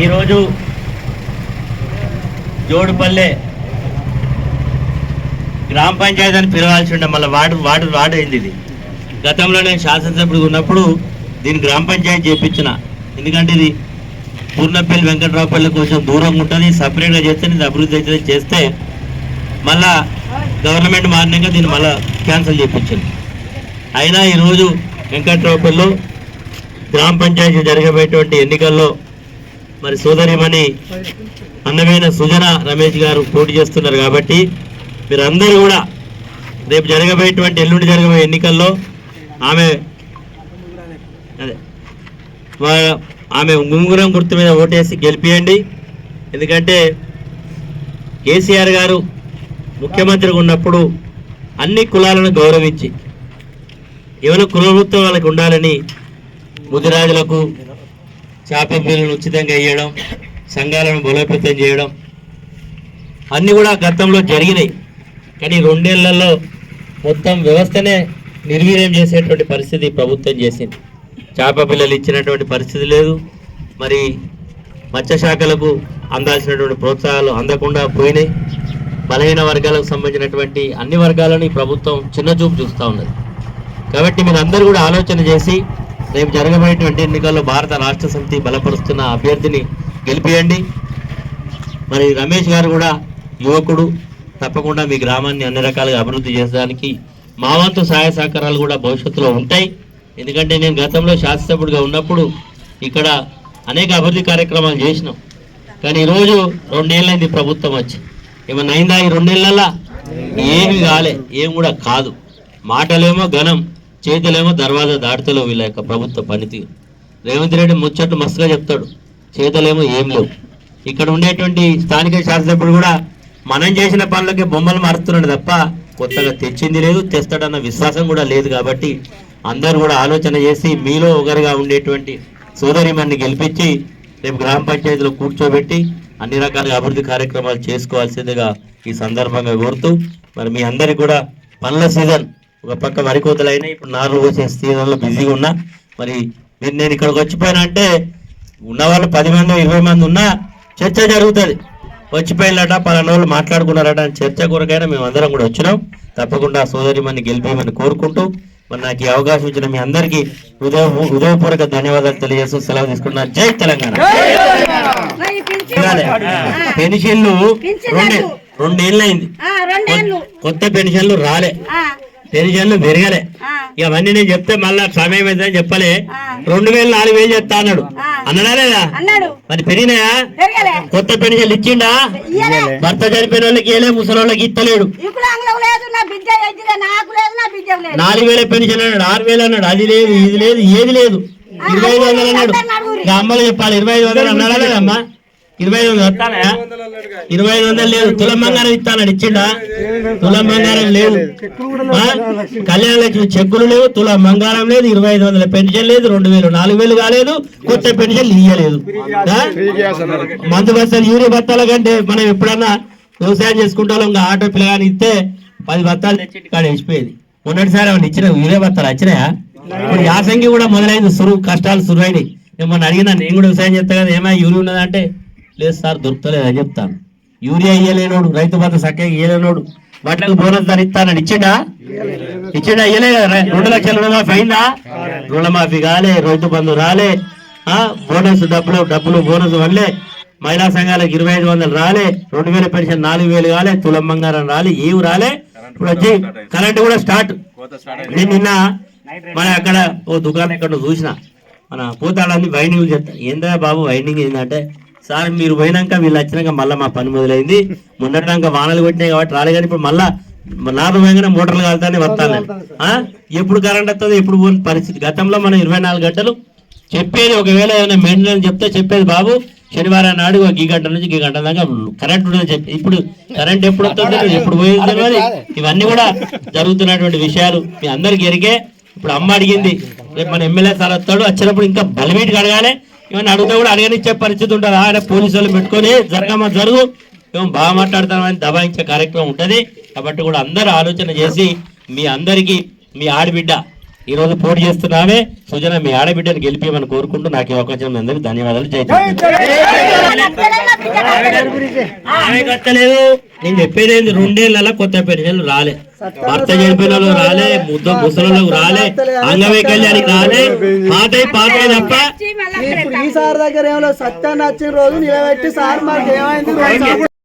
ఈరోజు జోడుపల్లె గ్రామ పంచాయతీ అని పిలవాల్సి ఉండే మళ్ళీ వార్డు వార్డు వార్డు అయింది ఇది? గతంలో నేను శాసనసభ్యుడు ఉన్నప్పుడు దీన్ని గ్రామ పంచాయతీ చేపించిన. ఎందుకంటే ఇది పూర్ణపల్లి వెంకట్రావుపల్లి కొంచెం దూరంగా ఉంటుంది సపరేట్గా చేస్తే ఇది అభివృద్ధి అయితే చేస్తే మళ్ళా గవర్నమెంట్ మారినాక దీన్ని మళ్ళీ క్యాన్సిల్ చేయించింది అయినా ఈరోజు వెంకట్రావుపల్లిలో గ్రామ పంచాయతీ జరిగేటువంటి ఎన్నికల్లో మరి సోదరిమణి అన్నమైన సుజన రమేష్ గారు పోటీ చేస్తున్నారు కాబట్టి మీరందరూ కూడా రేపు జరగబోయేటువంటి ఎల్లుండి జరగబోయే ఎన్నికల్లో ఆమె అదే ఆమె ఉంగురం గుర్తు మీద ఓటేసి గెలిపియండి. ఎందుకంటే కేసీఆర్ గారు ముఖ్యమంత్రిగా ఉన్నప్పుడు అన్ని కులాలను గౌరవించి ఎవరి కులవృత్తం వాళ్ళకి ఉండాలని ముదిరాజులకు చేప పిల్లలను ఉచితంగా ఇవ్వడం సంఘాలను బలోపేతం చేయడం. అన్నీ కూడా గతంలో జరిగినాయి. కానీ రెండేళ్ళలో మొత్తం వ్యవస్థనే నిర్వీర్యం చేసేటువంటి పరిస్థితి ప్రభుత్వం చేసింది. చేప పిల్లలు ఇచ్చినటువంటి పరిస్థితి లేదు. మరి మత్స్య శాఖలకు అందాల్సినటువంటి ప్రోత్సాహాలు అందకుండా పోయినాయి. బలహీన వర్గాలకు సంబంధించినటువంటి అన్ని వర్గాలను ఈ ప్రభుత్వం చిన్న చూపు చూస్తూ ఉన్నది. కాబట్టి మీరు అందరూ కూడా ఆలోచన చేసి రేపు జరగబోయేటువంటి ఎన్నికల్లో భారత రాష్ట్ర సమితి బలపరుస్తున్న అభ్యర్థిని గెలిపియండి. మరి రమేష్ గారు కూడా యువకుడు తప్పకుండా మీ గ్రామాన్ని అన్ని రకాలుగా అభివృద్ధి చేసడానికి మా వంతు సహాయ సహకారాలు కూడా భవిష్యత్తులో ఉంటాయి. ఎందుకంటే నేను గతంలో శాసనసభ్యుడిగా ఉన్నప్పుడు ఇక్కడ అనేక అభివృద్ధి కార్యక్రమాలు చేసినాం. కానీ ఈరోజు రెండేళ్ళైంది ప్రభుత్వం వచ్చి. ఏమన్నా అయిందా ఈ రెండేళ్ళల్లా ఏమి కాలే. ఏం కూడా కాదు. మాటలేమో ఘనం. చేతులేమో దర్వాజా దాటితలో వీళ్ళ యొక్క ప్రభుత్వ పనితీరు రేవంత్ రెడ్డి ముచ్చట్లు మస్తుగా చెప్తాడు. చేతులేమో ఏం లేవు. ఇక్కడ ఉండేటువంటి స్థానిక శాసనసభ్యుడు కూడా మనం చేసిన పనులకి బొమ్మలు మారుతున్నాడు తప్ప కొత్తగా తెచ్చింది లేదు తెస్తాడన్న విశ్వాసం కూడా లేదు కాబట్టి అందరూ కూడా ఆలోచన చేసి మీలో ఒకరిగా ఉండేటువంటి సోదరిమన్ని గెలిపించి రేపు గ్రామ పంచాయతీలో కూర్చోబెట్టి అన్ని రకాల అభివృద్ధి కార్యక్రమాలు చేసుకోవాల్సిందిగా ఈ సందర్భంగా కోరుతూ మరి మీ అందరికి కూడా పనుల సీజన్ ఒక పక్క వరి కోతలైనా ఇప్పుడు నార్లు పోసే సీజన్లో బిజీగా ఉన్నా మరి మీరు నేను ఇక్కడికి వచ్చిపోయినా అంటే ఉన్న వాళ్ళు పది మంది ఇరవై మంది ఉన్నా చర్చ జరుగుతుంది. వచ్చిపోయినట పలానా వాళ్ళు మాట్లాడుకున్నారట అని చర్చ కొరకైనా మేము అందరం కూడా వచ్చినాం. తప్పకుండా సోదరి మని గెలిపేయమని కోరుకుంటూ మరి నాకు ఈ అవకాశం ఇచ్చిన మీ అందరికీ హృదయ హృదయపూర్వక ధన్యవాదాలు తెలియజేస్తూ సెలవు తీసుకున్నాను జై తెలంగాణ. పెన్షన్లు రెండే రెండేళ్ళు. అయింది కొత్త పెన్షన్లు రాలే. ఆ, పెన్షన్లు పెరగలే అవన్నీ నేను చెప్తే మళ్ళా సమయం అవుతుందని చెప్పలే. రెండు వేలు నాలుగు వేలు చెప్తా అన్నాడు. అన్నాడా లేదా? అన్నాడు. మరి పెరిగినాయా? కొత్త పెన్షన్లు ఇచ్చిండా? భర్త చనిపోయిన వాళ్ళకి ఏలే ముసలి వాళ్ళకి ఇస్తలేడు నాలుగు వేల పెన్షన్ అన్నాడు ఆరు వేలు అన్నాడు అది లేదు ఇది లేదు ఏది లేదు. ఇరవై ఐదు వందలు అన్నాడు. అమ్మలు చెప్పాలి ఇరవై ఐదు వందలు అన్నాడా లేదమ్మా ఇరవై ఐదు వందలు వస్తానా ఇరవై ఐదు వందలు లేదు. తులం బంగారం ఇస్తానని ఇచ్చిండా? తులం బంగారం లేదు. కళ్యాణ లక్ష్మి చెక్కులు లేవు తులం బంగారం లేదు ఇరవై ఐదు వందల పెన్షన్ లేదు రెండు వేలు నాలుగు వేలు కాలేదు కొత్త పెన్షన్ ఇయ్యలేదు. మందు బస్తాలు యూరియా బత్తాల కంటే మనం ఎప్పుడన్నా వ్యవసాయం చేసుకుంటాం ఇంకా ఆటో పిల్లగాని ఇస్తే పది బత్తాలు తెచ్చి కాడ వేసిపోయేది. మొన్నటిసారి అవన్నీ ఇచ్చిన యూరియా బత్తాలు వచ్చినాయా? ఇప్పుడు యాసంగి కూడా మొదలైంది సురువు కష్టాలు సురువైనవి ఏమన్నా అడిగినా నేను కూడా వ్యవసాయం చేస్తా కదా ఏమైనా యూరియా ఉన్నదంటే లేదు సార్ దొరుకుతలేదు అని చెప్తాను. యూరియా ఇయ్యలేనోడు రైతు బంధు చక్కగా ఇయ్యలేనోడు వాటికి బోనస్ ధర ఇస్తానని ఇచ్చిండా? ఇచ్చిండా ఇయ్యలే రెండు లక్షల రుణమాఫీ అయిందా? రుణమాఫీ కాలే రైతు బంధు రాలే. ఆ బోనస్ డబ్బులు డబ్బులు బోనస్ వల్లే మహిళా సంఘాలకు ఇరవై ఐదు వందలు రాలే రెండు వేల పెన్షన్ నాలుగు వేలు కాలే తులం బంగారం రాలే ఏవి రాలే? ఇప్పుడు వచ్చి కరెంట్ కూడా స్టార్ట్. నేను నిన్న మన అక్కడ ఓ దుకాణం ఎక్కడ చూసిన. మన పూతాళ్ళని వైండింగ్ చెప్తా. ఏందా బాబు వైండింగ్ ఏంటంటే సార్ మీరు పోయినాక వీళ్ళు వచ్చినాక మళ్ళీ మా పని మొదలైంది. మొన్నటిదాకా వానలు కొట్టినాయి కాబట్టి రాలే కానీ ఇప్పుడు మళ్ళా నాలుగు వేగానే మోటార్లు కాలుతానే వస్తాను ఆ? ఎప్పుడు కరెంట్ వస్తుందో ఎప్పుడు పోని పరిస్థితి. గతంలో మనం ఇరవై నాలుగు గంటలు చెప్పేది ఒకవేళ ఏమైనా మెయింటెనెన్స్ చెప్తే చెప్పేది బాబు శనివారం నాడు ఒక ఈ గంట నుంచి ఈ గంట దాకా కరెంట్ ఉండదు చెప్పి. ఇప్పుడు కరెంట్ ఎప్పుడు వస్తుందో ఎప్పుడు పోయిందో తెలియదు. ఇవన్నీ కూడా జరుగుతున్నటువంటి విషయాలు మీ అందరికి ఎరిగే ఇప్పుడు అమ్మ అడిగింది రేపు మన ఎమ్మెల్యే సార్ వస్తాడు వచ్చినప్పుడు ఇంకా బలమీటికి అడగాలి. ఇవన్నీ అడిగితే కూడా అడగనిచ్చే పరిస్థితి ఉంటుంది. ఆయన పోలీసు వాళ్ళు పెట్టుకొని జరగమా జరుగు. ఏమో బాగా మాట్లాడతామని దబాయించే కార్యక్రమం ఉంటుంది. కాబట్టి కూడా అందరూ ఆలోచన చేసి మీ అందరికీ మీ ఆడబిడ్డ ఈ రోజు పోటీ చేస్తున్నామే సుజన మీ ఆడబిడ్డను గెలిపియమని కోరుకుంటూ నాకు అవకాశం అందరికీ ధన్యవాదాలు. కట్టలేదు నేను చెప్పేది ఏంది? రెండేళ్ళ కొత్త పెన్షన్లు రాలే. భర్త చనిపోయిన వాళ్ళు రాలే ముద్ద ముసలకు రాలే అంగవైకల్యానికి రాలే. పాత పాత తప్ప ఇప్పుడు ఈ సార్ దగ్గర ఏమో సత్యాన్ని వచ్చిన రోజు నిలబెట్టి సార్ మాకు ఏమైంది